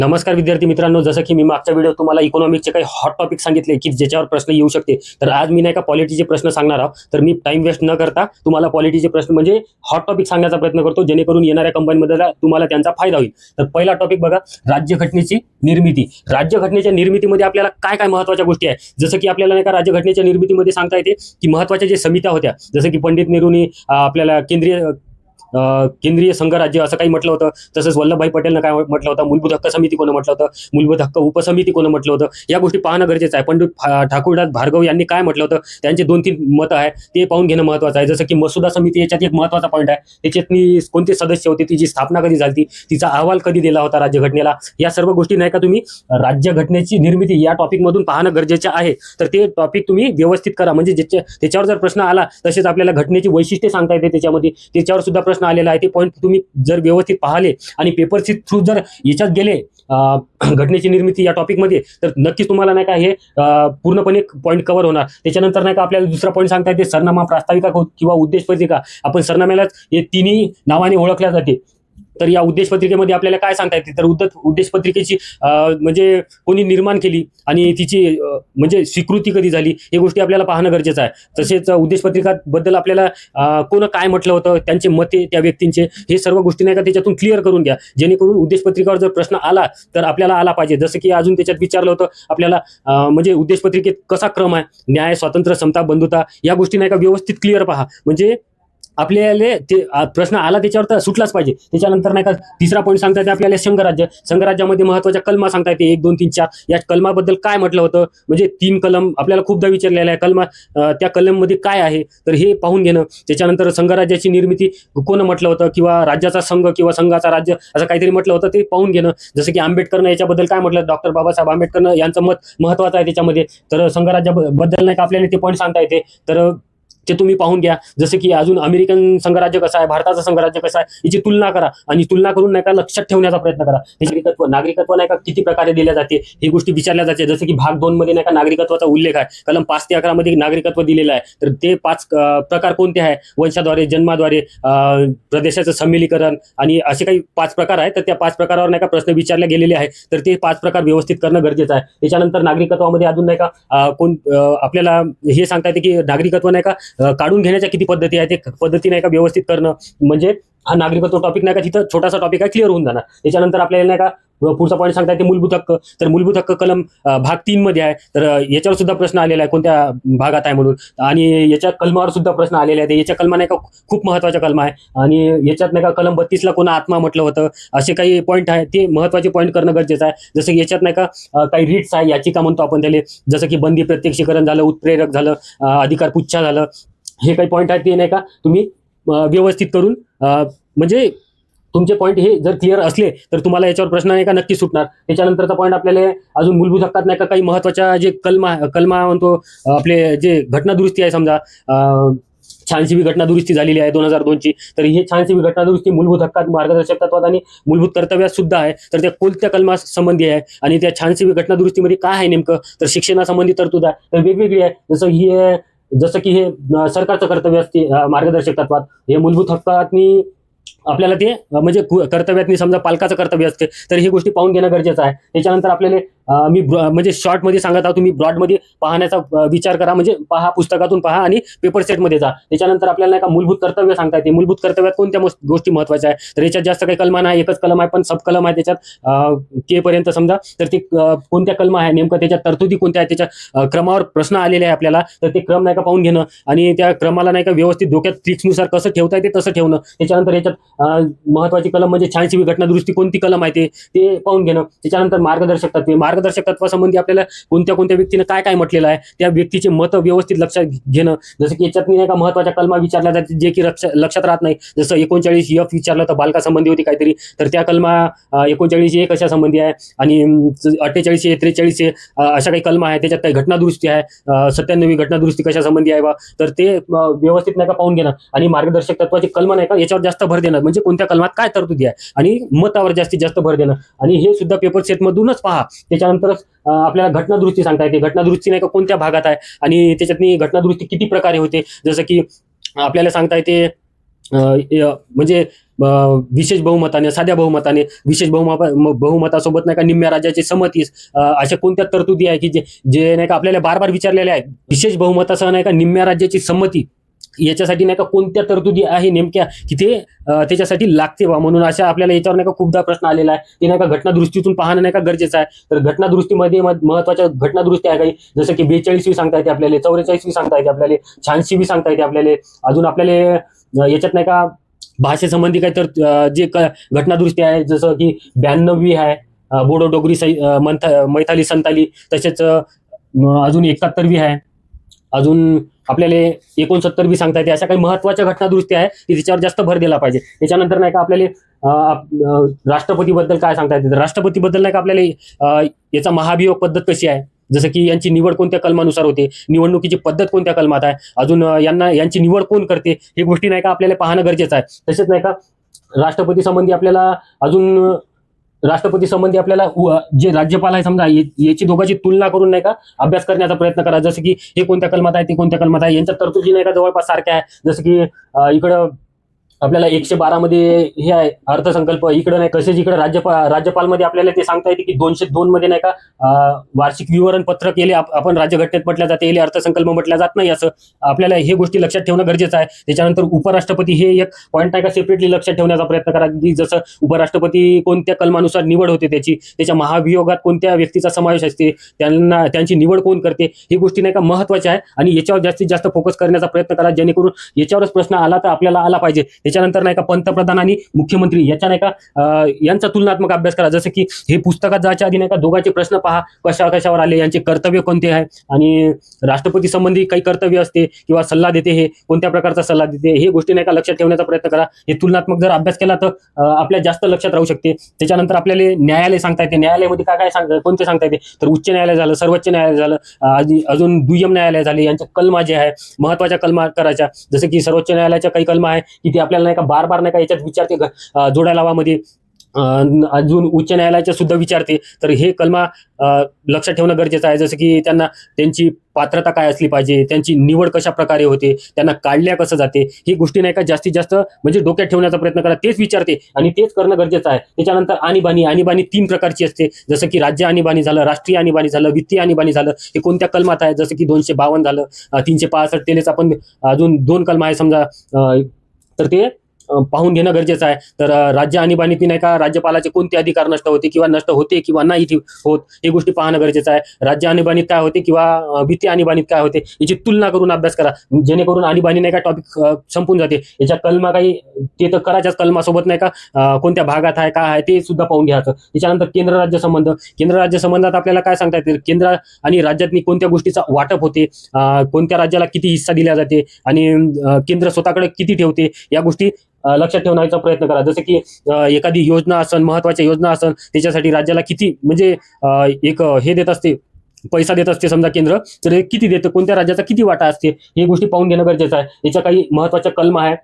नमस्कार विद्यार्थी मित्रांनो जसं की मी मागच्या व्हिडिओ तुम्हाला इकॉनॉमिकचे काही हॉट टॉपिक सांगितले की ज्याच्यावर प्रश्न येऊ शकते. तर आज मी नाही का पॉलिटीचे प्रश्न सांगणार आहोत. तर मी टाइम वेस्ट न करता तुम्हाला पॉलिटीचे प्रश्न म्हणजे हॉट टॉपिक सांगण्याचा प्रयत्न करतो जेणेकरून येणाऱ्या कंपनीमध्ये तुम्हाला त्यांचा फायदा होईल. तर पहिला टॉपिक बघा राज्यघटनेची निर्मिती. राज्यघटनेच्या निर्मितीमध्ये आपल्याला काय काय महत्त्वाच्या गोष्टी आहे जसं की आपल्याला नाही का राज्यघटनेच्या निर्मितीमध्ये सांगता येते की महत्त्वाच्या जे समित्या होत्या जसं की पंडित नेहरूंनी आपल्याला केंद्रीय केंद्रीय संघराज्य असं काही म्हटलं होतं. तसंच वल्लभभाई पटेलनं काय म्हटलं होतं? मूलभूत हक्क समिती कोण म्हटलं होतं? मूलभूत हक्क उपसमिती कोण म्हटलं होतं? या गोष्टी पाहणं गरजेचं आहे. पंडित ठाकूरदास भार्गव यांनी काय म्हटलं होतं? त्यांचे दोन तीन मतं आहे ते पाहून घेणं महत्वाचं आहे. जसं की मसुदा समिती याच्यात एक महत्त्वाचा पॉईंट आहे. त्याच्यात कोणते सदस्य होते? तिची स्थापना कधी झाली तिचा अहवाल कधी दिला होता राज्यघटनेला? या सर्व गोष्टी नाही का तुम्ही राज्यघटनेची निर्मिती या टॉपिकमधून पाहणं गरजेचं आहे. तर ते टॉपिक तुम्ही व्यवस्थित करा. म्हणजे ज्याच्या त्याच्यावर जर प्रश्न आला तसेच आपल्याला घटनेची वैशिष्ट्ये सांगता येते त्याच्यामध्ये. त्याच्यावर सुद्धा प्रश्न आलेला आहे. ते पॉईंट तुम्ही जर व्यवस्थित पाहिले आणि पेपरची थ्रू जर याच्यात गेले घटनेची निर्मिती या टॉपिकमध्ये तर नक्कीच तुम्हाला नाही का हे पूर्णपणे पॉईंट कव्हर होणार. त्याच्यानंतर नाही का आपल्याला दुसरा पॉईंट सांगता येते सरनामा प्रास्ताविका किंवा उद्देश पत्रिका. आपण सरनाम्यालाच हे तिन्ही नावाने ओळखल्या जाते. तर या उद्देश पत्रिकेमध्ये आपल्याला काय सांगता येते? तर उद्देश उद्देशपत्रिकेची म्हणजे कोणी निर्माण केली आणि तिची म्हणजे स्वीकृती कधी झाली हे गोष्टी आपल्याला पाहणं गरजेचं आहे. तसेच उद्देश पत्रिकाबद्दल आपल्याला कोण काय म्हटलं होतं त्यांचे मते त्या व्यक्तींचे हे सर्व गोष्टी नाही का त्याच्यातून क्लिअर करून घ्या. जेणेकरून उद्देश पत्रिकावर जर प्रश्न आला तर आपल्याला आला पाहिजे. जसं की अजून त्याच्यात विचारलं होतं आपल्याला म्हणजे उद्देश पत्रिकेत कसा क्रम आहे? न्याय स्वातंत्र्य समता बंधुता या गोष्टी नाही का व्यवस्थित क्लिअर पहा. म्हणजे आपल्याला ते प्रश्न आला त्याच्यावर तर सुटलाच पाहिजे. त्याच्यानंतर नाही का तिसरा पॉईंट सांगता येते आपल्याला संघराज्य. संघराज्यामध्ये महत्त्वाच्या कलमा सांगता येते. एक दोन तीन चार. या कलमाबद्दल काय म्हटलं होतं? म्हणजे तीन कलम आपल्याला खूपदा विचारलेला आहे. कलमा त्या कलममध्ये काय आहे? तर हे पाहून घेणं. त्याच्यानंतर संघराज्याची निर्मिती कोण म्हटलं होतं? किंवा राज्याचा संघ किंवा संघाचा राज्य असं काहीतरी म्हटलं होतं ते पाहून घेणं. जसं की आंबेडकरनं याच्याबद्दल काय म्हटलं? डॉक्टर बाबासाहेब आंबेडकरनं यांचं मत महत्वाचं आहे त्याच्यामध्ये. तर संघराज्याबद्दल नाही का आपल्याला ते पॉईंट सांगता येते. तर ते तुम्ही पाहून घ्या. जसं की अजून अमेरिकन संघराज्य कसं आहे भारताचं संघराज्य कसं आहे याची तुलना करा आणि तुलना करून नाही का लक्षात ठेवण्याचा प्रयत्न करा. नागरिकत्व नागरिकत्व नाही का किती प्रकारे दिल्या जाते ही गोष्टी विचारल्या जाते. जसं की भाग दोन मध्ये नाही का नागरिकत्वाचा उल्लेख आहे. कलम पाच ते अकरा मध्ये नागरिकत्व दिलेलं आहे. तर ते पाच प्रकार कोणते आहे? वंशाद्वारे जन्माद्वारे अं, प्रदेशाचं संमिलीकरण आणि असे काही पाच प्रकार आहेत. तर त्या पाच प्रकारावर नाही का प्रश्न विचारले गेलेले आहे तर ते पाच प्रकार व्यवस्थित करणं गरजेचं आहे. त्याच्यानंतर नागरिकत्वामध्ये अजून नाही का कोण आपल्याला हे सांगता येते की नागरिकत्व नाही का काढून घेण्याच्या किती पद्धती आहेत ते पद्धती नाही का व्यवस्थित करणं म्हणजे हा नागरिकत्व टॉपिक नाही का तिथं छोटासा टॉपिक आहे क्लिअर होऊन जाणार. त्याच्यानंतर आपल्याला नाही का पुढचा पॉईंट सांगता येते मूलभूत हक्क. तर मूलभूत हक्क कलम भाग तीन मध्ये आहे. तर याच्यावर सुद्धा प्रश्न आलेला आहे कोणत्या भागात आहे म्हणून. आणि याच्या कलमावर सुद्धा प्रश्न आलेले आहेत. याच्या कलमा नाही का खूप महत्त्वाच्या कलमा आहे. आणि याच्यात नाही का कलम बत्तीसला कोणा आत्मा म्हटलं होतं असे काही पॉईंट आहे ते महत्त्वाचे पॉईंट करणं गरजेचं आहे. जसं की याच्यात नाही का काही रिट्स आहे याचिका म्हणतो आपण त्याला. जसं की बंदी प्रत्यक्षीकरण झालं उत्प्रेरक झालं अधिकार पुच्छा झालं. हे काही पॉईंट आहेत ते नाही का? तुम्ही व्यवस्थित करून म्हणजे तुमचे पॉईंट हे जर क्लिअर असले तर तुम्हाला याच्यावर प्रश्न नाही का नक्की सुटणार. त्याच्यानंतरचा पॉईंट आपल्याला अजून मूलभूत हक्कात नाही का काही महत्त्वाच्या जे कलमा कलमा म्हणतो आपले जे घटनादुरुस्ती आहे समजा अं, छानशी घटना दुरुस्ती झालेली आहे दोन हजार दोनची तर ही छानशी घटना दुरुस्ती मूलभूत हक्कात मार्गदर्शक तत्वात आणि मूलभूत कर्तव्यात सुद्धा आहे. तर त्या कोणत्या कलमा संबंधी आहे आणि त्या छानशी घटना दुरुस्तीमध्ये काय आहे नेमकं? तर शिक्षणासंबंधी तरतूद आहे. तर वेगवेगळी आहे. जसं ही जसं की हे सरकारचं कर्तव्य असते मार्गदर्शक तत्वात. हे मूलभूत हक्कातनी आपल्याला ते म्हणजे कर्तव्यातनी समजा पालकाचं कर्तव्य असते तर ही गोष्टी पाहून घेणं गरजेचं आहे. त्याच्यानंतर आपल्याला मी ब्रॉ- म्हणजे शॉर्टमध्ये सांगत आहोत तुम्ही ब्रॉडमध्ये पाहण्याचा विचार करा म्हणजे पहा पुस्तकातून पहा आणि पेपर सेटमध्ये जा. त्याच्यानंतर आपल्याला का मूलभूत कर्तव्य सांगता येते. मूलभूत कर्तव्यात कोणत्या गोष्टी महत्त्वाच्या आहे तर याच्यात जास्त काही कलमा नाही एकच कलम आहे पण सब कलम आहे त्याच्यात. के पर्यंत समजा. तर ते कोणत्या कलमा आहे? नेमकं त्याच्यात तरतुदी कोणत्या आहेत? त्याच्या क्रमावर प्रश्न आलेले आहे आपल्याला. तर ते क्रम नाही का पाहून घेणं आणि त्या क्रमाला नाही का व्यवस्थित डोक्यात ट्रिक्सनुसार कसं ठेवता येते तसं ठेवणं. त्याच्यानंतर याच्यात महत्त्वाची महत्वाची कलम म्हणजे छानशी घटनादृष्टी कोणती कलम आहे ते पाहून घेणं. त्याच्यानंतर मार्गदर्शक तत्वे. मार्गदर्शक तत्वासंबंधी आपल्याला कोणत्या कोणत्या व्यक्तीने काय काय म्हटलेलं आहे त्या व्यक्तीचे मत व्यवस्थित लक्षात घेणं. जसं की याच्यात नाही का महत्त्वाच्या कलमा विचारल्या जाते जे की लक्षात राहत नाही. जसं एकोणचाळीस एफ विचारलं तर बालकासंबंधी होती काहीतरी तर त्या कलमा एकोणचाळीस ए कशा संबंधी आहे? आणि अठ्ठेचाळीस ए त्रेचाळीस ए अशा काही कलमा आहे त्याच्यात काही घटनादुरुस्ती आहे सत्त्याण्णवी घटनादुरुस्ती कशा संबंधी आहे बा? तर ते व्यवस्थित नाही का पाहून घेणं. आणि मार्गदर्शक तत्वाची कलमा नाही का याच्यावर जास्त भर देणं. म्हणजे कोणत्या कलमात काय तरतुदी आहे? आणि मतावर जास्तीत जास्त भर देणं. आणि हे सुद्धा पेपर सेटमधूनच पहा. त्याच्या त्याच्यानंतरच आपल्याला घटनादुरुस्ती सांगता येते. घटनादुरुस्ती नाही का कोणत्या भागात आहे? आणि त्याच्यातनी घटनादुरुस्ती किती प्रकारे होते? जसं की आपल्याला सांगता येते म्हणजे विशेष बहुमताने साध्या बहुमताने विशेष बहुमता बहुमतासोबत नाही का निम्म्या राज्याची संमती अशा कोणत्या तरतुदी आहे की जे जे नाही का आपल्याला बार बार विचारलेल्या आहेत? विशेष बहुमतासह नाही का निम्म्या राज्याची संमती याच्यासाठी नाही का कोणत्या तरतुदी आहे नेमक्या? की ते त्याच्यासाठी लागते बा. म्हणून अशा आपल्याला याच्यावर नाही का खूपदा प्रश्न आलेला आहे. ते नाही का घटनादृष्टीतून पाहणं नाही का गरजेचं आहे. तर घटनादृष्टीमध्ये महत्त्वाच्या घटनादृष्टी आहे काही. जसं की बेचाळीसवी सांगता येते आपल्याला चौवेचाळीसवी सांगता येते आपल्याला शहाऐंशीवी सांगता येते आपल्याला. अजून आपल्याला याच्यात नाही का भाषेसंबंधी काही तर जे क- आहे जसं की ब्याण्णववी आहे बोडो डोगरी सै मैथाली संताली तसेच अजून एकाहत्तरवी आहे. अजून आपल्याला एकोणसत्तर बी सांगता येते. अशा काही महत्त्वाच्या घटनादुरुस्ती आहे की तिच्यावर जास्त भर दिला पाहिजे. त्याच्यानंतर नाही का आपल्याला राष्ट्रपतीबद्दल काय सांगता येते? राष्ट्रपतीबद्दल नाही का आपल्याला याचा महाभियोग पद्धत कशी आहे? जसं की यांची निवड कोणत्या कलमानुसार होते? निवडणुकीची पद्धत कोणत्या कलमात आहे? अजून यांना यांची निवड कोण करते? हे गोष्टी नाही का आपल्याला पाहणं गरजेचं आहे. तसेच नाही का राष्ट्रपती संबंधी आपल्याला अजून राष्ट्रपती संबंधी आपल्याला जे राज्यपाल आहे समजा याची दोघांची तुलना करून नाही का अभ्यास करण्याचा प्रयत्न करा. जसं की हे कोणत्या कलमात आहे ते कोणत्या कलमात आहे यांच्या तरतुदी नाही का जवळपास सारख्या आहे. जसं की इकडं आपल्याला एकशे बारा मध्ये हे आहे अर्थसंकल्प इकडं नाही कसेच इकडे राज्यपाल राज्यपालमध्ये आपल्याला ते सांगता येते की दोनशे दोन मध्ये नाही का वार्षिक विवरण पत्रक येले आपण राज्यघटनेत म्हटल्या जाते येले अर्थसंकल्प म्हटल्या जात नाही असं. आपल्याला हे गोष्टी लक्षात ठेवणं गरजेचं आहे. त्याच्यानंतर उपराष्ट्रपती हे एक पॉईंट आहे का सेपरेटली लक्षात ठेवण्याचा प्रयत्न करा. की जसं उपराष्ट्रपती कोणत्या कलमानुसार निवड होते त्याची त्याच्या महाभियोगात कोणत्या व्यक्तीचा समावेश असते त्यांना त्यांची निवड कोण करते ही गोष्टी नाही का महत्त्वाच्या आहे. आणि याच्यावर जास्तीत जास्त फोकस करण्याचा प्रयत्न करा. जेणेकरून याच्यावरच प्रश्न आला तर आपल्याला आला पाहिजे. त्याच्यानंतर नाही का पंतप्रधान आणि मुख्यमंत्री याच्या नाही का यांचा तुलनात्मक अभ्यास करा. जसं की हे पुस्तकात जायच्या आधी नाही का दोघांचे प्रश्न पहा. कशा कशावर आले यांचे कर्तव्य कोणते आहे? आणि राष्ट्रपती संबंधी काही कर्तव्य असते किंवा सल्ला देते हे कोणत्या प्रकारचा सल्ला देते हे गोष्टी नाही का लक्षात ठेवण्याचा प्रयत्न करा. हे तुलनात्मक जर अभ्यास केला तर आपल्या जास्त लक्षात राहू शकते. त्याच्यानंतर आपल्याला न्यायालय सांगता येते. न्यायालयामध्ये काय काय सांग कोणते सांगता येते? तर उच्च न्यायालय झालं सर्वोच्च न्यायालय झालं अजून दुय्यम न्यायालय झाले यांच्या कलमा जे आहे महत्त्वाच्या कलमा करायच्या. जसं की सर्वोच्च न्यायालयाच्या काही कलमा आहे की ते आपल्याला नाही का बार बार नाही का याच्यात विचारते जोड्या लावामध्ये. अजून उच्च न्यायालयाच्या सुद्धा विचारते. तर हे कलमा अं, लक्षात ठेवणं गरजेचं आहे. जसं की त्यांना त्यांची पात्रता काय असली पाहिजे त्यांची निवड कशा प्रकारे होते त्यांना काढल्या कसं जाते ही गोष्टी नाही का जास्तीत जास्त म्हणजे डोक्यात ठेवण्याचा प्रयत्न करा तेच विचारते आणि तेच करणं गरजेचं आहे. त्याच्यानंतर आणीबाणी आणीबाणी तीन प्रकारची असते. जसं की राज्य आणीबाणी झालं राष्ट्रीय आणीबाणी झालं वित्तीय आणीबाणी झालं हे कोणत्या कलमात आहे? जसं की दोनशे बावन्न झालं तीनशे पासष्ट तेलेच आपण अजून दोन कलम आहे. समजा तर ते पाहून घेणं गरजेचं आहे. तर राज्य आणीबाणीत नाही का राज्यपालाचे कोणते अधिकार नष्ट होते किंवा नष्ट होते किंवा नाही होत हे गोष्टी पाहणं गरजेचं आहे. राज्य आणीबाणीत काय होते किंवा भीती आणीबाणीत काय होते याची तुलना करून अभ्यास करा. जेणेकरून आणीबाणी नाही का टॉपिक संपून जाते. याच्या कलमा काही ते तर करायच्याच कलमासोबत नाही का कोणत्या भागात आहे काय आहे ते सुद्धा पाहून घ्यायचं. त्याच्यानंतर केंद्र राज्य संबंध. केंद्र राज्य संबंधात आपल्याला काय सांगता येतील केंद्र आणि राज्यातनी कोणत्या गोष्टीचा वाटप होते? कोणत्या राज्याला किती हिस्सा दिला जाते? आणि केंद्र स्वतःकडे किती ठेवते? या गोष्टी लक्षात ठेवण्याचा प्रयत्न करा. जसं की एखादी योजना असन महत्त्वाच्या योजना असन त्याच्यासाठी राज्याला किती म्हणजे एक हे देत असते पैसा देत असते समजा केंद्र तर हे किती देतं कोणत्या राज्याचा किती वाटा असते हे गोष्टी पाहून घेणं गरजेचं आहे. याच्या काही महत्त्वाच्या कलम आहे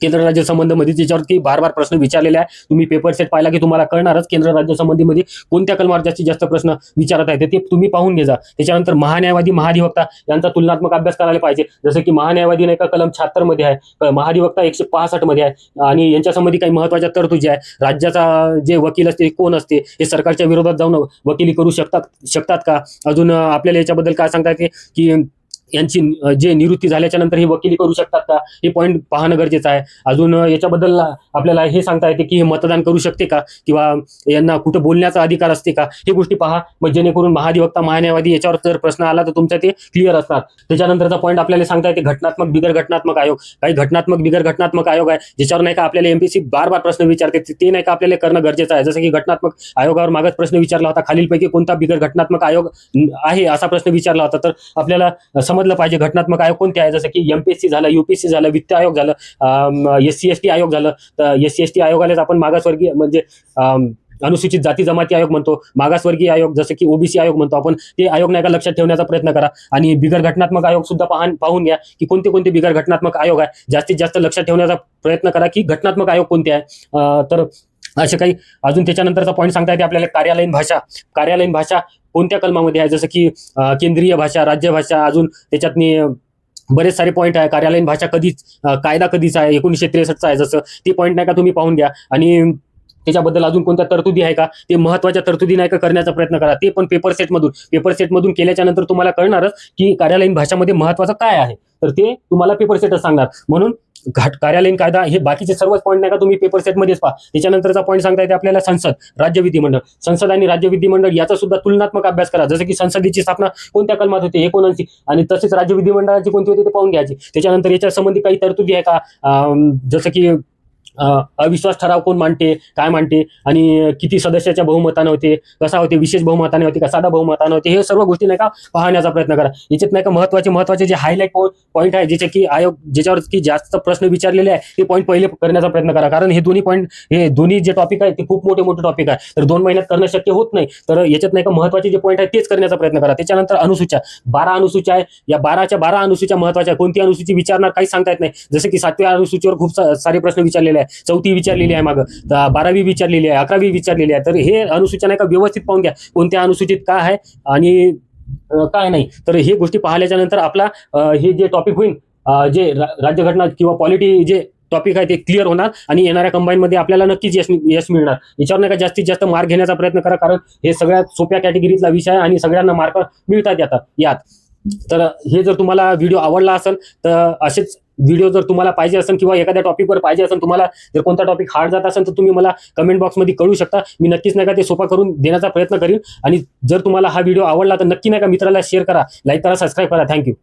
केंद्र राज्य संबंधमध्ये त्याच्यावरती बार बार प्रश्न विचारलेले आहे तुम्ही पेपर सेट पाहिला की तुम्हाला कळणारच केंद्र राज्य संबंधीमध्ये कोणत्या कलमावर जास्तीत जास्त प्रश्न विचारत आहेत. ते तुम्ही पाहून घेजा त्याच्यानंतर महान्यायवादी महाधिवक्ता यांचा तुलनात्मक अभ्यास करायला पाहिजे. जसं की महान्यायवादी नाही का कलम शहात्तरमध्ये आहे. महाधिवक्ता एकशे पासष्टमध्ये आहे. आणि यांच्या संबंधी काही महत्त्वाच्या तरतुदी आहे राज्याचा जे वकील असते कोण असते हे सरकारच्या विरोधात जाऊन वकिली करू शकतात शकतात का? अजून आपल्याला याच्याबद्दल काय सांगता येते? की यांची जे निवृत्ती झाल्याच्यानंतर हे वकिली करू शकतात का? हे पॉईंट पाहणं गरजेचं आहे. अजून याच्याबद्दल आपल्याला हे सांगता येते की हे मतदान करू शकते का? किंवा यांना कुठं बोलण्याचा अधिकार असते का? हे गोष्टी पहा. मग जेणेकरून महाधिवक्ता महान्यायवादी याच्यावर जर प्रश्न आला तर तुमचा ते क्लिअर असतात त्याच्यानंतरचा पॉईंट आपल्याला सांगता येते घटनात्मक बिगर घटनात्मक आयोग. काही घटनात्मक बिगर घटनात्मक आयोग आहे ज्याच्यावर नाही का आपल्याला एमपीसी बार बार प्रश्न विचारते. ते- नाही का आपल्याला करणं गरजेचं आहे. जसं की घटनात्मक आयोगावर मागत प्रश्न विचारला होता खालीलपैकी कोणता बिगर घटनात्मक आयोग आहे असा प्रश्न विचारला होता. तर आपल्याला समजलं पाहिजे. घटनात्मक आयोग कोणते आहे? जसं की एमपीएससी झालं युपीएससी झालं वित्त आयोग झालं एस सी एस टी आयोग झालं. तर एस सी एस टी आयोगालाच आपण मागासवर्गीय म्हणजे अनुसूचित जाती जमाती आयोग म्हणतो मागासवर्गीय आयोग जसं की ओबीसी आयोग म्हणतो आपण ते आयोग नाही का लक्षात ठेवण्याचा प्रयत्न करा. आणि बिगर घटनात्मक आयोग सुद्धा पाहून पाहून घ्या की कोणते कोणते बिगर घटनात्मक आयोग आहे. जास्तीत जास्त लक्षात ठेवण्याचा प्रयत्न करा की घटनात्मक आयोग कोणते आहे. तर असे काही अजून त्याच्यानंतरचा पॉईंट सांगता येते आपल्याला कार्यालयीन भाषा. कार्यालयीन भाषा कोणत्या कलमामध्ये आहे? जसं की केंद्रीय भाषा राज्य भाषा अजून त्याच्यातनी बरेच सारे पॉईंट आहे. कार्यालयीन भाषा कधीच कायदा कधीच आहे? एकोणीसशे त्रेसष्टचा आहे. जसं ते पॉईंट नाही का तुम्ही पाहून घ्या. आणि त्याच्याबद्दल अजून कोणत्या तरतुदी आहे का? ते महत्त्वाच्या तरतुदी नाही का करण्याचा प्रयत्न करा. ते पण पेपर सेटमधून पेपर सेटमधून केल्याच्यानंतर तुम्हाला कळणारच की कार्यालयीन भाषामध्ये महत्वाचं काय आहे? तर ते तुम्हाला पेपर सेटच सांगणार. म्हणून घाट कार्यालयीन कायदा हे बाकीचे सर्वच पॉईंट नाही का तुम्ही पेपर सेटमध्येच पहा. त्याच्यानंतरचा पॉईंट सांगता येते आपल्याला संसद राज्य विधिमंडळ. संसद आणि राज्य विधिमंडळ याचा सुद्धा तुलनात्मक अभ्यास करा. जसं की संसदेची स्थापना कोणत्या कलमात होते एकोणऐंशी आणि तसेच राज्य विधिमंडळाची कोणती होती ते पाहून घ्यायची. त्याच्यानंतर याच्या संबंधी काही तरतुदी आहे का? जसं की अविश्वास ठराव कोण मांडते काय मांडते आणि किती सदस्याच्या बहुमताने होते कसा होते विशेष बहुमताने होते का साधा बहुमताने होते हे सर्व गोष्टी नाही का पाहण्याचा प्रयत्न करा. याच्यात नाही का महत्त्वाचे महत्त्वाचे जे हायलाईट पॉईंट आहे ज्याचे की आयोग ज्याच्यावर की जास्त प्रश्न विचारलेले आहे ते पॉईंट पहिले करण्याचा प्रयत्न करा. कारण हे दोन्ही पॉईंट हे दोन्ही जे टॉपिक आहे ते खूप मोठे मोठे टॉपिक आहे. तर दोन महिन्यात करणं शक्य होत नाही. तर याच्यात नाही का महत्त्वाचे जे पॉईंट आहे तेच करण्याचा प्रयत्न करा. त्याच्यानंतर अनुसूच्या. बारा अनुसूच्या आहे. या बाराच्या बारा अनुसूच्या महत्त्वाच्या कोणती अनुसूची विचारणार काही सांगता येत नाही. जसं की सातव्या अनुसूचीवर खूप सारे प्रश्न विचारलेले आहे चौथी विचारलेली आहे मागं बारावी विचारलेली आहे अकरावी विचारलेली आहे. तर हे अनुसूचना एका का व्यवस्थित पाहून घ्या कोणत्या अनुसूचित काय आहे आणि काय नाही. तर हे गोष्टी पाहिल्याच्या नंतर आपला हे जे टॉपिक होईल जे राज्यघटना किंवा पॉलिटी जे टॉपिक आहे ते क्लिअर होणार आणि येणाऱ्या कंबाईनमध्ये आपल्याला नक्कीच यश यश मिळणार. याच्यावर नाही का जास्तीत जास्त मार्क घेण्याचा प्रयत्न करा कारण हे सगळ्यात सोप्या कॅटेगरीतला विषय आहे आणि सगळ्यांना मार्क मिळतात यात यात. तर हे जर तुम्हाला व्हिडिओ आवडला असेल तर असेच व्हिडिओ जर तुम्हाला पाहिजे असेल किंवा एखाद्या टॉपिकवर पाहिजे असेल तुम्हाला जर कोणता टॉपिक हार्ड जात असेल तर तुम्ही मला कमेंट बॉक्समध्ये कळू शकता. मी नक्कीच नाही का ते सोपा करून देण्याचा प्रयत्न करीन. आणि जर तुम्हाला हा व्हिडिओ आवडला तर नक्की नाही का मित्राला शेअर करा. लाईक करा सबस्क्राईब करा. थँक्यू